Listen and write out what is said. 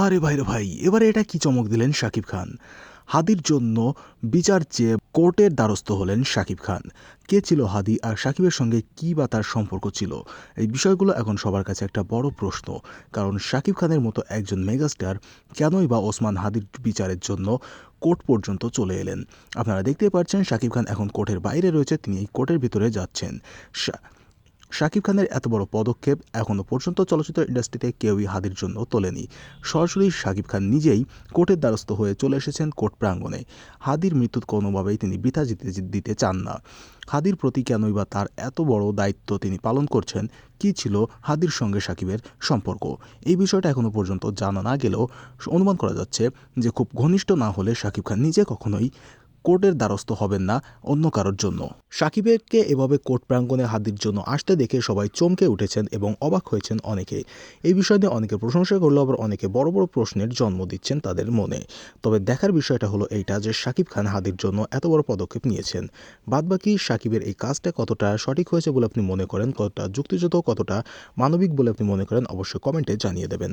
আরে ভাইরে ভাই, এবারে এটা কি চমক দিলেন শাকিব খান? হাদির জন্য বিচার চেয়ে কোর্টের দ্বারস্থ হলেন শাকিব খান। কে ছিল হাদি আর শাকিবের সঙ্গে কী বা তার সম্পর্ক ছিল? এই বিষয়গুলো এখন সবার কাছে একটা বড় প্রশ্ন। কারণ শাকিব খানের মতো একজন মেগাস্টার কেনই বা ওসমান হাদির বিচারের জন্য কোর্ট পর্যন্ত চলে এলেন? আপনারা দেখতে পাচ্ছেন শাকিব খান এখন কোর্টের বাইরে রয়েছে, তিনি এই কোর্টের ভিতরে যাচ্ছেন। শাকিব খানের এত বড় পদক্ষেপ এখনও পর্যন্ত চলচ্চিত্র ইন্ডাস্ট্রিতে কেউই হাদির জন্য তোলেনি। সরাসরি শাকিব খান নিজেই কোর্টের দ্বারস্থ হয়ে চলে এসেছেন কোর্ট প্রাঙ্গণে। হাদির মৃত্যু কোনোভাবেই তিনি বৃথা জিতে দিতে চান না। হাদির প্রতি কেনই বা তার এত বড় দায়িত্ব তিনি পালন করছেন, কী ছিল হাদির সঙ্গে সাকিবের সম্পর্ক? এই বিষয়টা এখনও পর্যন্ত জানা না গেলেও অনুমান করা যাচ্ছে যে খুব ঘনিষ্ঠ না হলে শাকিব খান নিজে কখনোই কোর্টের দ্বারস্থ হবেন না অন্য কারোর জন্য। সাকিবেরকে এভাবে কোর্ট প্রাঙ্গণে হাদির জন্য আসতে দেখে সবাই চমকে উঠেছেন এবং অবাক হয়েছেন অনেকে। এই বিষয় নিয়ে অনেকে প্রশংসা করল, আবার অনেকে বড় বড় প্রশ্নের জন্ম দিচ্ছেন তাদের মনে। তবে দেখার বিষয়টা হলো এইটা যে সাকিব খান হাদির জন্য এত বড় পদক্ষেপ নিয়েছেন। বাদবাকি সাকিবের এই কাজটা কতটা সঠিক হয়েছে বলে আপনি মনে করেন, কতটা যুক্তিযুক্ত, কতটা মানবিক বলে আপনি মনে করেন, অবশ্যই কমেন্টে জানিয়ে দেবেন।